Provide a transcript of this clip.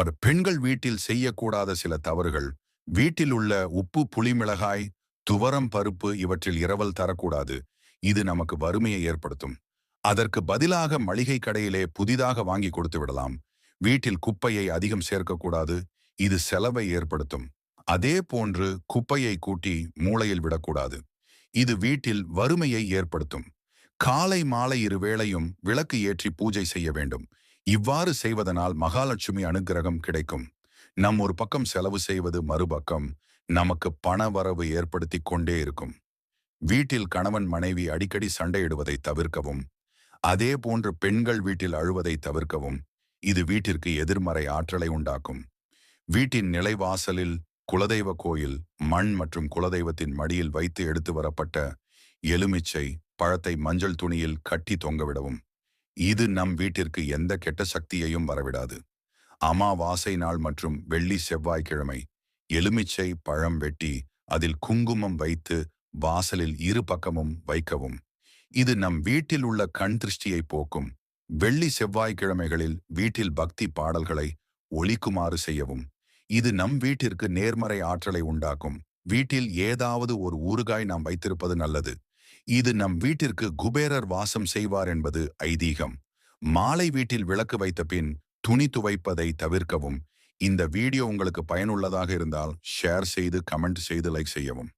அவர் பெண்கள் வீட்டில் செய்யக்கூடாத சில தவறுகள். வீட்டில் உள்ள உப்பு புளிமிளகாய் துவரம் பருப்பு இவற்றில் இரவல் தரக்கூடாது. இது நமக்கு வறுமையை ஏற்படுத்தும். அதற்கு பதிலாக மளிகை கடையிலே புதிதாக வாங்கி கொடுத்து விடலாம். வீட்டில் குப்பையை அதிகம் சேர்க்கக்கூடாது. இது செலவை ஏற்படுத்தும். அதே போன்று குப்பையை கூட்டி மூளையில் விடக்கூடாது. இது வீட்டில் வறுமையை ஏற்படுத்தும். காலை மாலை இரு வேளையும் விளக்கு ஏற்றி பூஜை செய்ய வேண்டும். இவ்வாறு செய்வதனால் மகாலட்சுமி அனுக்கிரகம் கிடைக்கும். நம் ஒரு பக்கம் செலவு செய்வது மறுபக்கம் நமக்கு பண வரவு ஏற்படுத்தி கொண்டே இருக்கும். வீட்டில் கணவன் மனைவி அடிக்கடி சண்டையிடுவதை தவிர்க்கவும் அதே போன்று பெண்கள் வீட்டில் அழுவதை தவிர்க்கவும் இது வீட்டிற்கு எதிர்மறை ஆற்றலை உண்டாக்கும். வீட்டின் நிலைவாசலில் குலதெய்வ கோயில் மண் மற்றும் குலதெய்வத்தின் மடியில் வைத்து எடுத்து வரப்பட்ட எலுமிச்சை பழத்தை மஞ்சள் துணியில் கட்டி தொங்கவிடவும் இது நம் வீட்டிற்கு எந்த கெட்ட சக்தியையும் வரவிடாது. அமாவாசை நாள் மற்றும் வெள்ளி செவ்வாய்க்கிழமை எலுமிச்சை பழம் வெட்டி அதில் குங்குமம் வைத்து வாசலில் இரு பக்கமும் வைக்கவும். இது நம் வீட்டில் உள்ள கண் திருஷ்டியை போக்கும். வெள்ளி செவ்வாய்க்கிழமைகளில் வீட்டில் பக்தி பாடல்களை ஒழிக்குமாறு செய்யவும். இது நம் வீட்டிற்கு நேர்மறை ஆற்றலை உண்டாக்கும். வீட்டில் ஏதாவது ஒரு ஊறுகாய் நாம் வைத்திருப்பது நல்லது. இது நம் வீட்டிற்கு குபேரர் வாசம் செய்வார் என்பது ஐதீகம். மாலை வீட்டில் விளக்கு வைத்த பின் துணி துவைப்பதை தவிர்க்கவும். இந்த வீடியோ உங்களுக்கு பயனுள்ளதாக இருந்தால் ஷேர் செய்து கமெண்ட் செய்து லைக் செய்யவும்.